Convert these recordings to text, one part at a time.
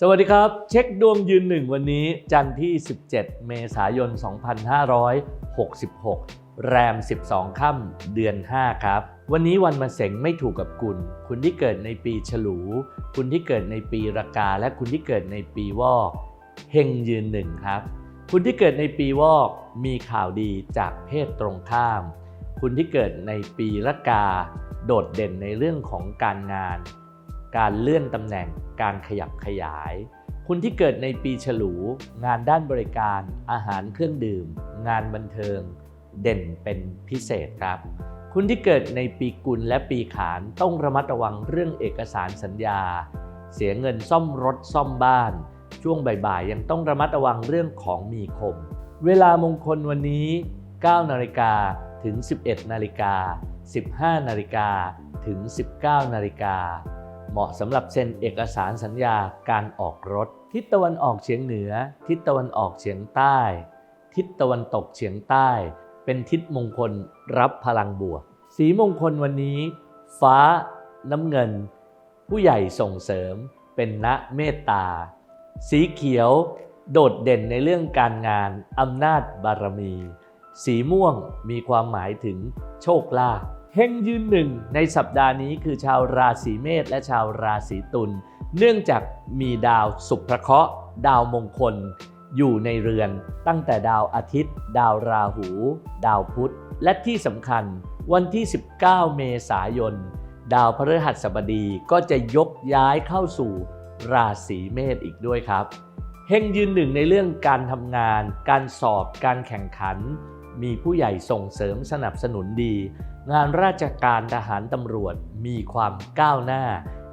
สวัสดีครับ เช็คดวงยืนหนึ่งวันนี้จันทร์ที่ 17 เมษายน 2566 แรม 12 ค่ำเดือน 5 ครับ วันนี้วันมะเสงไม่ถูกกับคุณ คุณที่เกิดในปีฉลู คุณที่เกิดในปีรากา และคุณที่เกิดในปีวอกเฮงยืนหนึ่งครับ คุณที่เกิดในปีวอกมีข่าวดีจากเพศตรงข้าม คุณที่เกิดในปีรากา โดดเด่นในเรื่องของการงาน การเลื่อนตำแหน่ง การขยับขยาย คุณที่เกิดในปีฉลู งานด้านบริการ อาหารเครื่องดื่ม งานบันเทิง เด่นเป็นพิเศษครับ คุณที่เกิดในปีกุลและปีขานต้องระมัดระวังเรื่องเอกสารสัญญา เสียเงินซ่อมรถซ่อมบ้าน ช่วงบ่ายๆยังต้องระมัดระวังเรื่องของมีคม เวลามงคลวันนี้ 9 นาฬิกาถึง 11 นาฬิกา15 นาฬิกาถึง 19 นาฬิกา เหมาะสำหรับเซ็นเอกสารสัญญาการออกรถ ทิศตะวันออกเฉียงเหนือ ทิศตะวันออกเฉียงใต้ ทิศตะวันตกเฉียงใต้ เป็นทิศมงคลรับพลังบวก สีมงคลวันนี้ ฟ้า น้ำเงิน ผู้ใหญ่ส่งเสริม เป็นณเมตตา สีเขียว โดดเด่นในเรื่องการงานอำนาจบารมี สีม่วงมีความหมายถึงโชคลาภ เฮงยืนหนึ่งในสัปดาห์นี้คือชาวราศีเมษและชาวราศีตุล เนื่องจากมีดาวสุภเคราะห์ดาวมงคล อยู่ในเรือน ตั้งแต่ดาวอาทิตย์ ดาวราหู ดาวพุธ และที่สำคัญวันที่ 19 เมษายน ดาวพฤหัสบดีก็จะยกย้ายเข้าสู่ราศีเมษอีกด้วยครับเฮงยืนหนึ่งในเรื่องการทำงาน การสอบ การแข่งขัน มีผู้ใหญ่ส่งเสริมสนับสนุนดี งานราชการทหารตำรวจมีความก้าวหน้า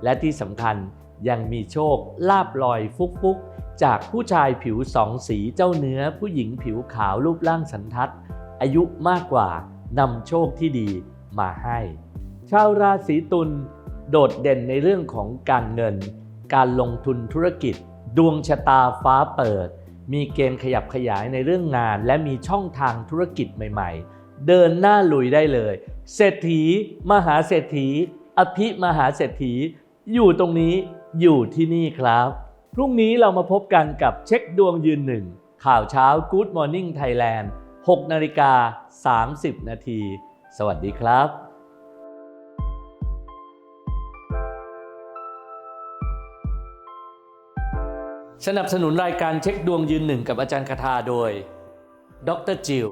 และที่สำคัญยังมีโชคลาบลอยฟุกฟุกจากผู้ชายผิวสองสีเจ้าเนื้อผู้หญิงผิวขาวรูปร่างสันทัด อายุมากกว่านำโชคที่ดีมาให้ ชาวราศีตุลโดดเด่นในเรื่องของการเงิน การลงทุนธุรกิจ ดวงชะตาฟ้าเปิด มีเกณฑ์ขยับขยายในเรื่องงาน และมีช่องทางธุรกิจใหม่ ๆ เดินหน้าลุยได้เลย เศรษฐี มหาเศรษฐี อภิมหาเศรษฐี อยู่ตรงนี้อยู่ที่นี่ครับ พรุ่งนี้เรามาพบกันกับเช็คดวงยืนหนึ่งข่าวเช้า Good Morning Thailand 6นาฬิกา 30 นาที สวัสดีครับสนับสนุนรายการเช็คดวงยืนหนึ่งกับอาจารย์คาถาโดย ดรจิล